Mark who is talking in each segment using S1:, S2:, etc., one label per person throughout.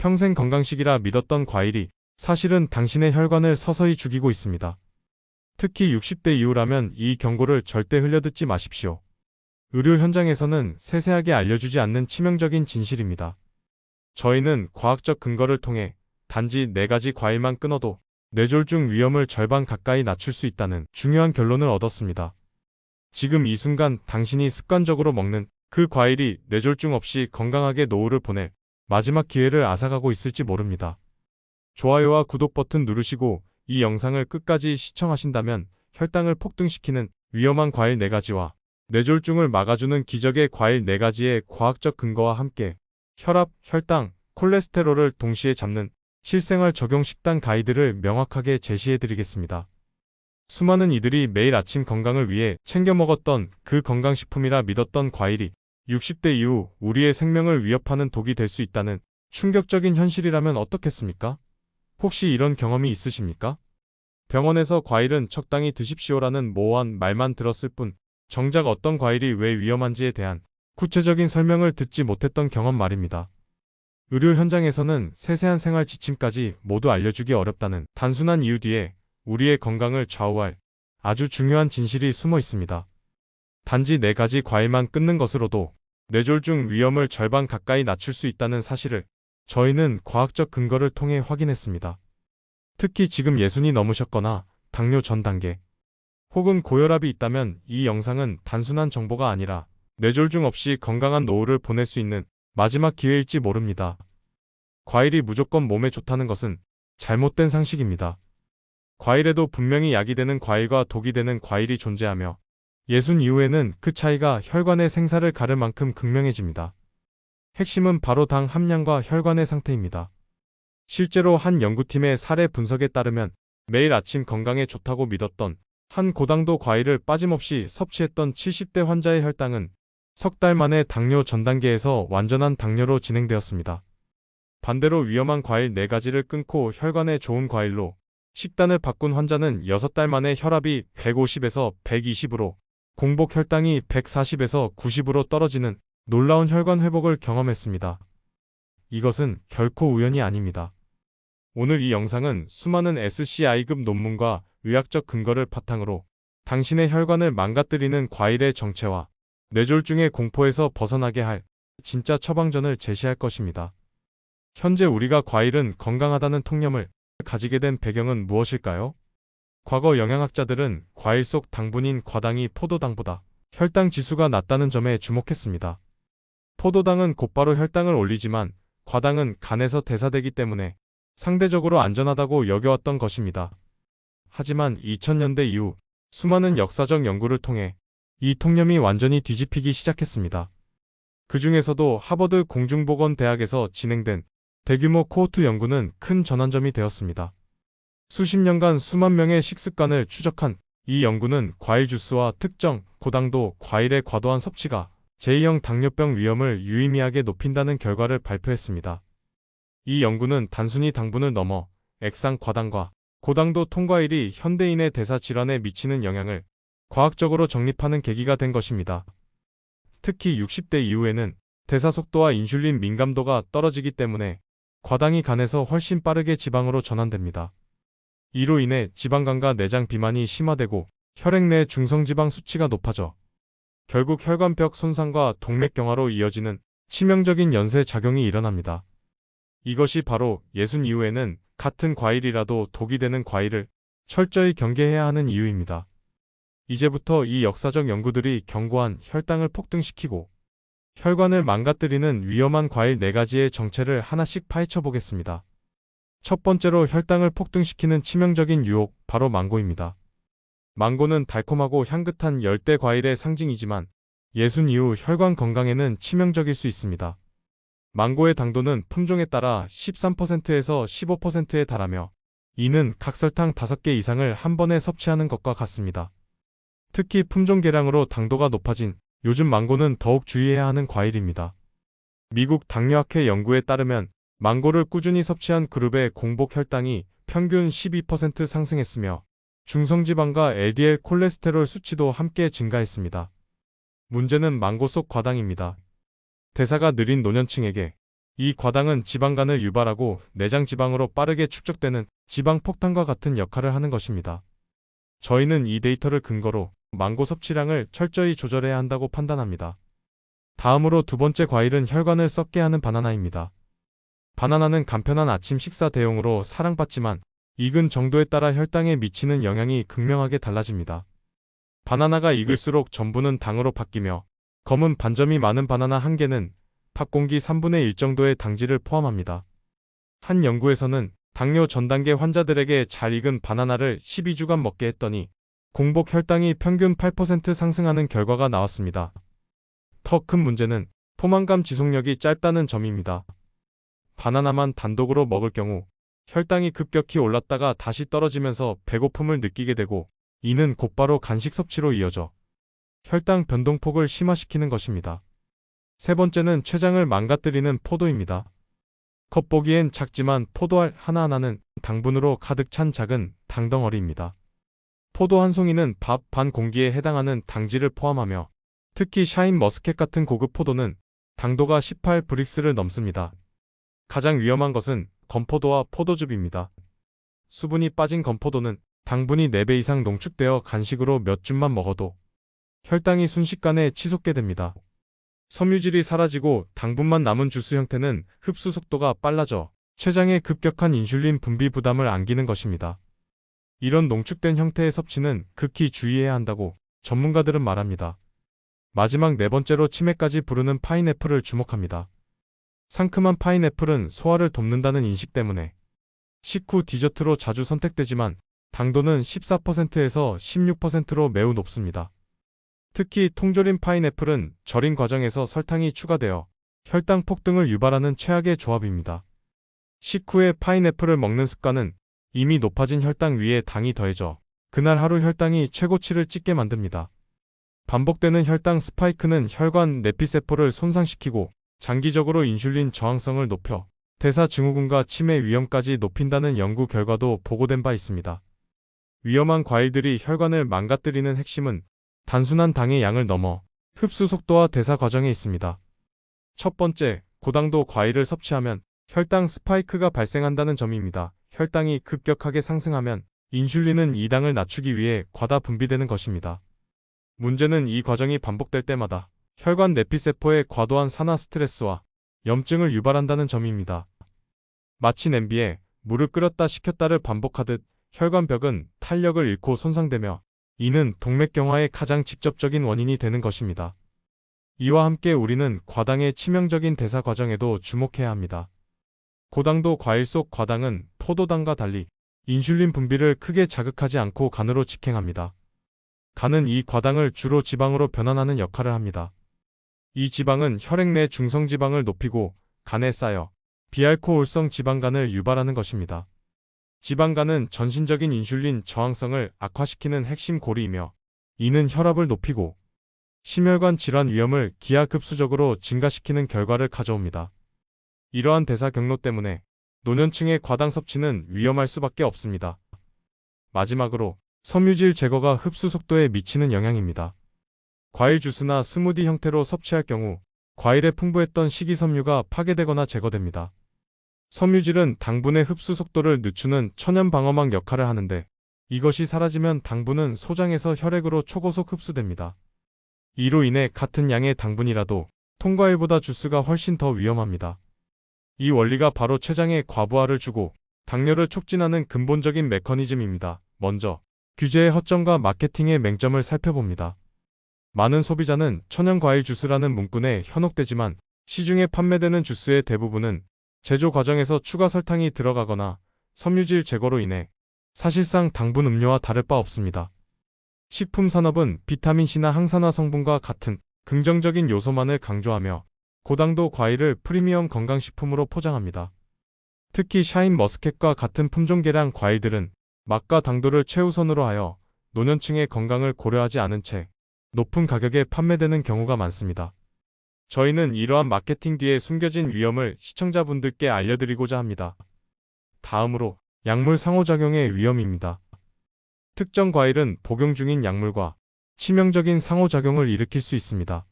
S1: 평생 건강식이라 믿었던 과일이 사실은 당신의 혈관을 서서히 죽이고 있습니다. 특히 60대 이후라면 이 경고를 절대 흘려듣지 마십시오. 의료 현장에서는 세세하게 알려주지 않는 치명적인 진실입니다. 저희는 과학적 근거를 통해 단지 4가지 과일만 끊어도 뇌졸중 위험을 절반 가까이 낮출 수 있다는 중요한 결론을 얻었습니다. 지금 이 순간 당신이 습관적으로 먹는 그 과일이 뇌졸중 없이 건강하게 노후를 보낼 마지막 기회를 앗아가고 있을지 모릅니다. 좋아요와 구독 버튼 누르시고 이 영상을 끝까지 시청하신다면 혈당을 폭등시키는 위험한 과일 4가지와 뇌졸중을 막아주는 기적의 과일 4가지의 과학적 근거와 함께 혈압, 혈당, 콜레스테롤을 동시에 잡는 실생활 적용 식단 가이드를 명확하게 제시해 드리겠습니다. 수많은 이들이 매일 아침 건강을 위해 챙겨 먹었던 그 건강식품이라 믿었던 과일이 60대 이후 우리의 생명을 위협하는 독이 될 수 있다는 충격적인 현실이라면 어떻겠습니까? 혹시 이런 경험이 있으십니까? 병원에서 과일은 적당히 드십시오라는 모호한 말만 들었을 뿐 정작 어떤 과일이 왜 위험한지에 대한 구체적인 설명을 듣지 못했던 경험 말입니다. 의료 현장에서는 세세한 생활 지침까지 모두 알려주기 어렵다는 단순한 이유 뒤에 우리의 건강을 좌우할 아주 중요한 진실이 숨어 있습니다. 단지 네 가지 과일만 끊는 것으로도 뇌졸중 위험을 절반 가까이 낮출 수 있다는 사실을 저희는 과학적 근거를 통해 확인했습니다. 특히 지금 예순이 넘으셨거나 당뇨 전 단계 혹은 고혈압이 있다면 이 영상은 단순한 정보가 아니라 뇌졸중 없이 건강한 노후를 보낼 수 있는 마지막 기회일지 모릅니다. 과일이 무조건 몸에 좋다는 것은 잘못된 상식입니다. 과일에도 분명히 약이 되는 과일과 독이 되는 과일이 존재하며 예순 이후에는 그 차이가 혈관의 생사를 가를 만큼 극명해집니다. 핵심은 바로 당 함량과 혈관의 상태입니다. 실제로 한 연구팀의 사례 분석에 따르면 매일 아침 건강에 좋다고 믿었던 한 고당도 과일을 빠짐없이 섭취했던 70대 환자의 혈당은 석 달 만에 당뇨 전 단계에서 완전한 당뇨로 진행되었습니다. 반대로 위험한 과일 4가지를 끊고 혈관에 좋은 과일로 식단을 바꾼 환자는 6달 만에 혈압이 150에서 120으로 공복 혈당이 140에서 90으로 떨어지는 놀라운 혈관 회복을 경험했습니다. 이것은 결코 우연이 아닙니다. 오늘 이 영상은 수많은 SCI급 논문과 의학적 근거를 바탕으로 당신의 혈관을 망가뜨리는 과일의 정체와 뇌졸중의 공포에서 벗어나게 할 진짜 처방전을 제시할 것입니다. 현재 우리가 과일은 건강하다는 통념을 가지게 된 배경은 무엇일까요? 과거 영양학자들은 과일 속 당분인 과당이 포도당보다 혈당 지수가 낮다는 점에 주목했습니다. 포도당은 곧바로 혈당을 올리지만 과당은 간에서 대사되기 때문에 상대적으로 안전하다고 여겨왔던 것입니다. 하지만 2000년대 이후 수많은 역사적 연구를 통해 이 통념이 완전히 뒤집히기 시작했습니다. 그 중에서도 하버드 공중보건대학에서 진행된 대규모 코호트 연구는 큰 전환점이 되었습니다. 수십 년간 수만 명의 식습관을 추적한 이 연구는 과일 주스와 특정 고당도 과일의 과도한 섭취가 제2형 당뇨병 위험을 유의미하게 높인다는 결과를 발표했습니다. 이 연구는 단순히 당분을 넘어 액상 과당과 고당도 통과일이 현대인의 대사 질환에 미치는 영향을 과학적으로 정립하는 계기가 된 것입니다. 특히 60대 이후에는 대사 속도와 인슐린 민감도가 떨어지기 때문에 과당이 간에서 훨씬 빠르게 지방으로 전환됩니다. 이로 인해 지방간과 내장 비만이 심화되고 혈액 내 중성지방 수치가 높아져 결국 혈관벽 손상과 동맥경화로 이어지는 치명적인 연쇄 작용이 일어납니다. 이것이 바로 예순 이후에는 같은 과일이라도 독이 되는 과일을 철저히 경계해야 하는 이유입니다. 이제부터 이 역사적 연구들이 경고한 혈당을 폭등시키고 혈관을 망가뜨리는 위험한 과일 4가지의 정체를 하나씩 파헤쳐 보겠습니다. 첫 번째로 혈당을 폭등시키는 치명적인 유혹, 바로 망고입니다. 망고는 달콤하고 향긋한 열대 과일의 상징이지만 예순 이후 혈관 건강에는 치명적일 수 있습니다. 망고의 당도는 품종에 따라 13%에서 15%에 달하며 이는 각설탕 5개 이상을 한 번에 섭취하는 것과 같습니다. 특히 품종 개량으로 당도가 높아진 요즘 망고는 더욱 주의해야 하는 과일입니다. 미국 당뇨학회 연구에 따르면 망고를 꾸준히 섭취한 그룹의 공복 혈당이 평균 12% 상승했으며 중성지방과 LDL 콜레스테롤 수치도 함께 증가했습니다. 문제는 망고 속 과당입니다. 대사가 느린 노년층에게 이 과당은 지방간을 유발하고 내장 지방으로 빠르게 축적되는 지방 폭탄과 같은 역할을 하는 것입니다. 저희는 이 데이터를 근거로 망고 섭취량을 철저히 조절해야 한다고 판단합니다. 다음으로 두 번째 과일은 혈관을 썩게 하는 바나나입니다. 바나나는 간편한 아침 식사 대용으로 사랑받지만 익은 정도에 따라 혈당에 미치는 영향이 극명하게 달라집니다. 바나나가 익을수록 전부는 당으로 바뀌며 검은 반점이 많은 바나나 한 개는 팥공기 3분의 1 정도의 당질을 포함합니다. 한 연구에서는 당뇨 전 단계 환자들에게 잘 익은 바나나를 12주간 먹게 했더니 공복 혈당이 평균 8% 상승하는 결과가 나왔습니다. 더 큰 문제는 포만감 지속력이 짧다는 점입니다. 바나나만 단독으로 먹을 경우 혈당이 급격히 올랐다가 다시 떨어지면서 배고픔을 느끼게 되고 이는 곧바로 간식 섭취로 이어져 혈당 변동폭을 심화시키는 것입니다. 세 번째는 췌장을 망가뜨리는 포도입니다. 겉보기엔 작지만 포도알 하나하나는 당분으로 가득 찬 작은 당덩어리입니다. 포도 한 송이는 밥 반 공기에 해당하는 당질을 포함하며 특히 샤인 머스켓 같은 고급 포도는 당도가 18 브릭스를 넘습니다. 가장 위험한 것은 건포도와 포도즙입니다. 수분이 빠진 건포도는 당분이 4배 이상 농축되어 간식으로 몇 줌만 먹어도 혈당이 순식간에 치솟게 됩니다. 섬유질이 사라지고 당분만 남은 주스 형태는 흡수 속도가 빨라져 췌장에 급격한 인슐린 분비 부담을 안기는 것입니다. 이런 농축된 형태의 섭취는 극히 주의해야 한다고 전문가들은 말합니다. 마지막 네 번째로 치매까지 부르는 파인애플을 주목합니다. 상큼한 파인애플은 소화를 돕는다는 인식 때문에 식후 디저트로 자주 선택되지만 당도는 14%에서 16%로 매우 높습니다. 특히 통조림 파인애플은 절인 과정에서 설탕이 추가되어 혈당 폭등을 유발하는 최악의 조합입니다. 식후에 파인애플을 먹는 습관은 이미 높아진 혈당 위에 당이 더해져 그날 하루 혈당이 최고치를 찍게 만듭니다. 반복되는 혈당 스파이크는 혈관 내피세포를 손상시키고 장기적으로 인슐린 저항성을 높여 대사 증후군과 치매 위험까지 높인다는 연구 결과도 보고된 바 있습니다. 위험한 과일들이 혈관을 망가뜨리는 핵심은 단순한 당의 양을 넘어 흡수 속도와 대사 과정에 있습니다. 첫 번째, 고당도 과일을 섭취하면 혈당 스파이크가 발생한다는 점입니다. 혈당이 급격하게 상승하면 인슐린은 이 당을 낮추기 위해 과다 분비되는 것입니다. 문제는 이 과정이 반복될 때마다 혈관 내피세포의 과도한 산화 스트레스와 염증을 유발한다는 점입니다. 마치 냄비에 물을 끓였다 식혔다를 반복하듯 혈관벽은 탄력을 잃고 손상되며 이는 동맥경화의 가장 직접적인 원인이 되는 것입니다. 이와 함께 우리는 과당의 치명적인 대사 과정에도 주목해야 합니다. 고당도 과일 속 과당은 포도당과 달리 인슐린 분비를 크게 자극하지 않고 간으로 직행합니다. 간은 이 과당을 주로 지방으로 변환하는 역할을 합니다. 이 지방은 혈액 내 중성지방을 높이고 간에 쌓여 비알코올성 지방간을 유발하는 것입니다. 지방간은 전신적인 인슐린 저항성을 악화시키는 핵심 고리이며 이는 혈압을 높이고 심혈관 질환 위험을 기하급수적으로 증가시키는 결과를 가져옵니다. 이러한 대사 경로 때문에 노년층의 과당 섭취는 위험할 수밖에 없습니다. 마지막으로 섬유질 제거가 흡수 속도에 미치는 영향입니다. 과일 주스나 스무디 형태로 섭취할 경우 과일에 풍부했던 식이섬유가 파괴되거나 제거됩니다. 섬유질은 당분의 흡수 속도를 늦추는 천연 방어막 역할을 하는데 이것이 사라지면 당분은 소장에서 혈액으로 초고속 흡수됩니다. 이로 인해 같은 양의 당분이라도 통과일보다 주스가 훨씬 더 위험합니다. 이 원리가 바로 췌장에 과부하를 주고 당뇨를 촉진하는 근본적인 메커니즘입니다. 먼저 규제의 허점과 마케팅의 맹점을 살펴봅니다. 많은 소비자는 천연과일 주스라는 문구에 현혹되지만 시중에 판매되는 주스의 대부분은 제조 과정에서 추가 설탕이 들어가거나 섬유질 제거로 인해 사실상 당분 음료와 다를 바 없습니다. 식품 산업은 비타민C나 항산화 성분과 같은 긍정적인 요소만을 강조하며 고당도 과일을 프리미엄 건강식품으로 포장합니다. 특히 샤인 머스켓과 같은 품종 계량 과일들은 맛과 당도를 최우선으로 하여 노년층의 건강을 고려하지 않은 채 높은 가격에 판매되는 경우가 많습니다. 저희는 이러한 마케팅 뒤에 숨겨진 위험을 시청자분들께 알려드리고자 합니다. 다음으로 약물 상호작용의 위험입니다. 특정 과일은 복용 중인 약물과 치명적인 상호작용을 일으킬 수 있습니다.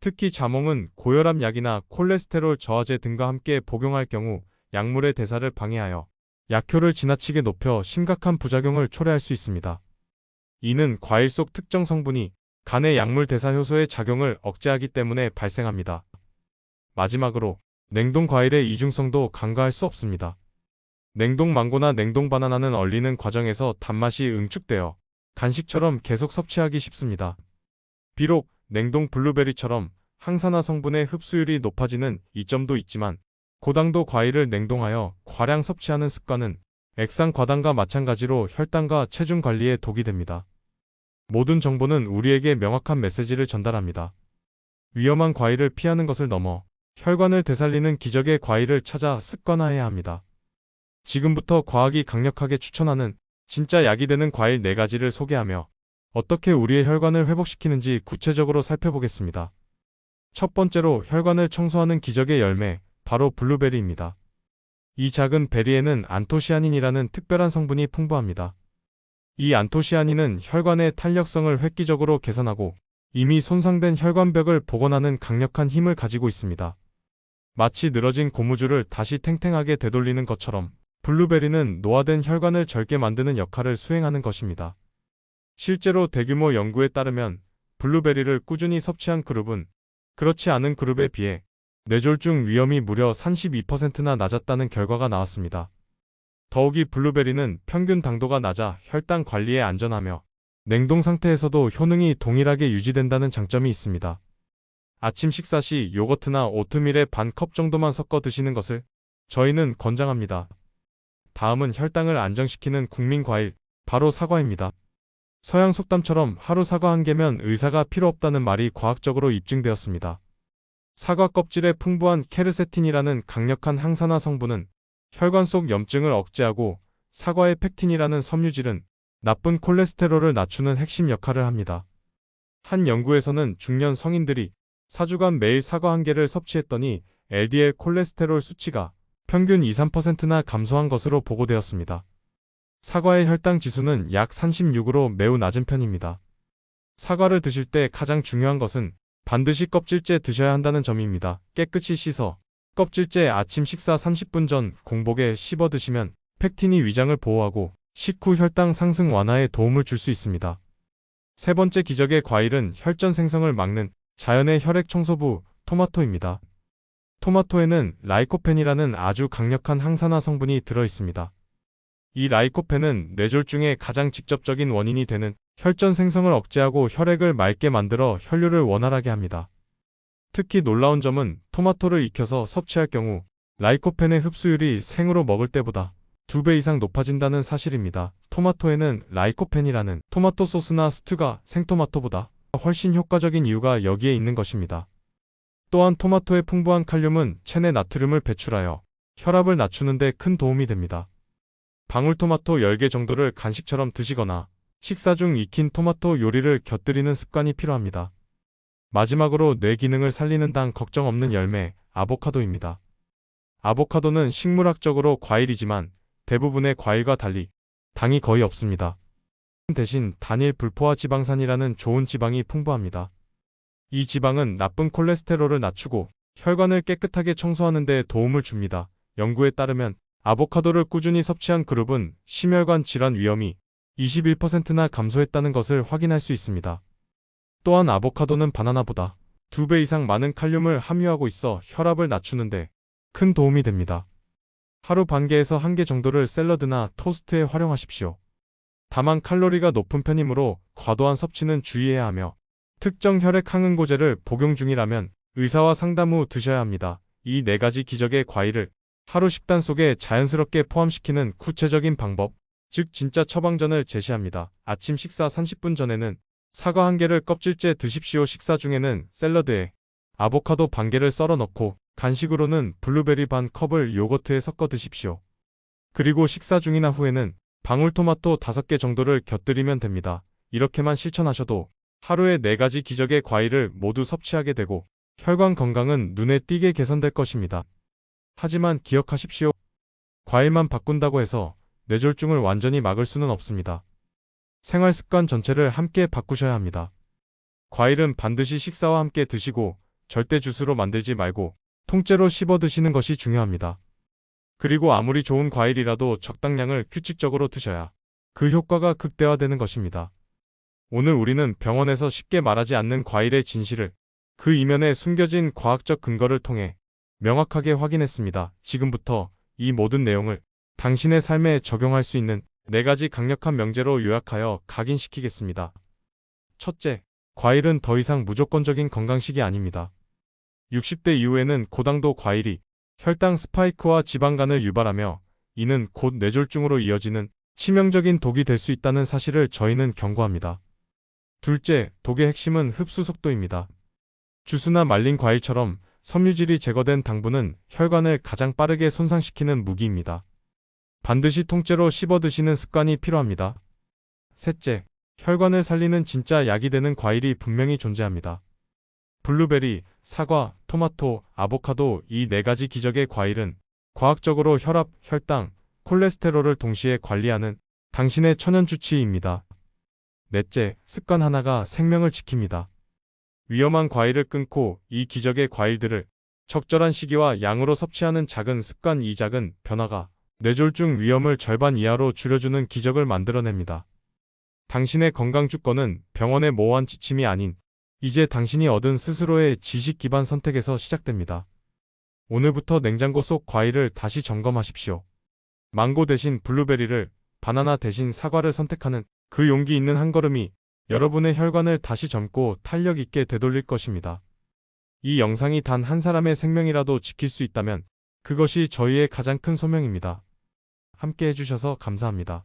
S1: 특히 자몽은 고혈압 약이나 콜레스테롤 저하제 등과 함께 복용할 경우 약물의 대사를 방해하여 약효를 지나치게 높여 심각한 부작용을 초래할 수 있습니다. 이는 과일 속 특정 성분이 간의 약물 대사 효소의 작용을 억제하기 때문에 발생합니다. 마지막으로 냉동 과일의 이중성도 간과할 수 없습니다. 냉동 망고나 냉동 바나나는 얼리는 과정에서 단맛이 응축되어 간식처럼 계속 섭취하기 쉽습니다. 비록 냉동 블루베리처럼 항산화 성분의 흡수율이 높아지는 이점도 있지만 고당도 과일을 냉동하여 과량 섭취하는 습관은 액상 과당과 마찬가지로 혈당과 체중 관리에 독이 됩니다. 모든 정보는 우리에게 명확한 메시지를 전달합니다. 위험한 과일을 피하는 것을 넘어 혈관을 되살리는 기적의 과일을 찾아 습관화해야 합니다. 지금부터 과학이 강력하게 추천하는 진짜 약이 되는 과일 4가지를 소개하며 어떻게 우리의 혈관을 회복시키는지 구체적으로 살펴보겠습니다. 첫 번째로 혈관을 청소하는 기적의 열매, 바로 블루베리입니다. 이 작은 베리에는 안토시아닌이라는 특별한 성분이 풍부합니다. 이 안토시아닌은 혈관의 탄력성을 획기적으로 개선하고 이미 손상된 혈관벽을 복원하는 강력한 힘을 가지고 있습니다. 마치 늘어진 고무줄을 다시 탱탱하게 되돌리는 것처럼 블루베리는 노화된 혈관을 젊게 만드는 역할을 수행하는 것입니다. 실제로 대규모 연구에 따르면 블루베리를 꾸준히 섭취한 그룹은 그렇지 않은 그룹에 비해 뇌졸중 위험이 무려 32%나 낮았다는 결과가 나왔습니다. 더욱이 블루베리는 평균 당도가 낮아 혈당 관리에 안전하며 냉동 상태에서도 효능이 동일하게 유지된다는 장점이 있습니다. 아침 식사 시 요거트나 오트밀에 반 컵 정도만 섞어 드시는 것을 저희는 권장합니다. 다음은 혈당을 안정시키는 국민 과일, 바로 사과입니다. 서양 속담처럼 하루 사과 한 개면 의사가 필요 없다는 말이 과학적으로 입증되었습니다. 사과 껍질에 풍부한 케르세틴이라는 강력한 항산화 성분은 혈관 속 염증을 억제하고 사과의 팩틴이라는 섬유질은 나쁜 콜레스테롤을 낮추는 핵심 역할을 합니다. 한 연구에서는 중년 성인들이 4주간 매일 사과 한 개를 섭취했더니 LDL 콜레스테롤 수치가 평균 2, 3%나 감소한 것으로 보고되었습니다. 사과의 혈당 지수는 약 36으로 매우 낮은 편입니다. 사과를 드실 때 가장 중요한 것은 반드시 껍질째 드셔야 한다는 점입니다. 깨끗이 씻어 껍질째 아침 식사 30분 전 공복에 씹어 드시면 팩틴이 위장을 보호하고 식후 혈당 상승 완화에 도움을 줄 수 있습니다. 세 번째 기적의 과일은 혈전 생성을 막는 자연의 혈액 청소부 토마토입니다. 토마토에는 라이코펜이라는 아주 강력한 항산화 성분이 들어 있습니다. 이 라이코펜은 뇌졸중의 가장 직접적인 원인이 되는 혈전 생성을 억제하고 혈액을 맑게 만들어 혈류를 원활하게 합니다. 특히 놀라운 점은 토마토를 익혀서 섭취할 경우 라이코펜의 흡수율이 생으로 먹을 때보다 2배 이상 높아진다는 사실입니다. 토마토에는 라이코펜이라는 토마토 소스나 스튜가 생토마토보다 훨씬 효과적인 이유가 여기에 있는 것입니다. 또한 토마토의 풍부한 칼륨은 체내 나트륨을 배출하여 혈압을 낮추는 데 큰 도움이 됩니다. 방울토마토 10개 정도를 간식처럼 드시거나 식사 중 익힌 토마토 요리를 곁들이는 습관이 필요합니다. 마지막으로 뇌 기능을 살리는 당 걱정 없는 열매, 아보카도입니다. 아보카도는 식물학적으로 과일이지만 대부분의 과일과 달리 당이 거의 없습니다. 대신 단일 불포화 지방산이라는 좋은 지방이 풍부합니다. 이 지방은 나쁜 콜레스테롤을 낮추고 혈관을 깨끗하게 청소하는 데 도움을 줍니다. 연구에 따르면 아보카도를 꾸준히 섭취한 그룹은 심혈관 질환 위험이 21%나 감소했다는 것을 확인할 수 있습니다. 또한 아보카도는 바나나보다 2배 이상 많은 칼륨을 함유하고 있어 혈압을 낮추는데 큰 도움이 됩니다. 하루 반 개에서 한 개 정도를 샐러드나 토스트에 활용하십시오. 다만 칼로리가 높은 편이므로 과도한 섭취는 주의해야 하며 특정 혈액 항응고제를 복용 중이라면 의사와 상담 후 드셔야 합니다. 이 네 가지 기적의 과일을 하루 식단 속에 자연스럽게 포함시키는 구체적인 방법, 즉 진짜 처방전을 제시합니다. 아침 식사 30분 전에는 사과 한 개를 껍질째 드십시오. 식사 중에는 샐러드에 아보카도 반 개를 썰어 넣고 간식으로는 블루베리 반 컵을 요거트에 섞어 드십시오. 그리고 식사 중이나 후에는 방울토마토 5개 정도를 곁들이면 됩니다. 이렇게만 실천하셔도 하루에 4가지 기적의 과일을 모두 섭취하게 되고 혈관 건강은 눈에 띄게 개선될 것입니다. 하지만 기억하십시오. 과일만 바꾼다고 해서 뇌졸중을 완전히 막을 수는 없습니다. 생활 습관 전체를 함께 바꾸셔야 합니다. 과일은 반드시 식사와 함께 드시고 절대 주스로 만들지 말고 통째로 씹어 드시는 것이 중요합니다. 그리고 아무리 좋은 과일이라도 적당량을 규칙적으로 드셔야 그 효과가 극대화되는 것입니다. 오늘 우리는 병원에서 쉽게 말하지 않는 과일의 진실을 그 이면에 숨겨진 과학적 근거를 통해 명확하게 확인했습니다. 지금부터 이 모든 내용을 당신의 삶에 적용할 수 있는 네 가지 강력한 명제로 요약하여 각인시키겠습니다. 첫째, 과일은 더 이상 무조건적인 건강식이 아닙니다. 60대 이후에는 고당도 과일이 혈당 스파이크와 지방간을 유발하며 이는 곧 뇌졸중으로 이어지는 치명적인 독이 될 수 있다는 사실을 저희는 경고합니다. 둘째, 독의 핵심은 흡수 속도입니다. 주스나 말린 과일처럼 섬유질이 제거된 당분은 혈관을 가장 빠르게 손상시키는 무기입니다. 반드시 통째로 씹어 드시는 습관이 필요합니다. 셋째, 혈관을 살리는 진짜 약이 되는 과일이 분명히 존재합니다. 블루베리, 사과, 토마토, 아보카도 이 네 가지 기적의 과일은 과학적으로 혈압, 혈당, 콜레스테롤을 동시에 관리하는 당신의 천연 주치의입니다. 넷째, 습관 하나가 생명을 지킵니다. 위험한 과일을 끊고 이 기적의 과일들을 적절한 시기와 양으로 섭취하는 작은 습관 이 작은 변화가 뇌졸중 위험을 절반 이하로 줄여주는 기적을 만들어냅니다. 당신의 건강 주권은 병원의 모호한 지침이 아닌 이제 당신이 얻은 스스로의 지식 기반 선택에서 시작됩니다. 오늘부터 냉장고 속 과일을 다시 점검하십시오. 망고 대신 블루베리를, 바나나 대신 사과를 선택하는 그 용기 있는 한 걸음이 여러분의 혈관을 다시 젊고 탄력 있게 되돌릴 것입니다. 이 영상이 단 한 사람의 생명이라도 지킬 수 있다면 그것이 저희의 가장 큰 소명입니다. 함께 해주셔서 감사합니다.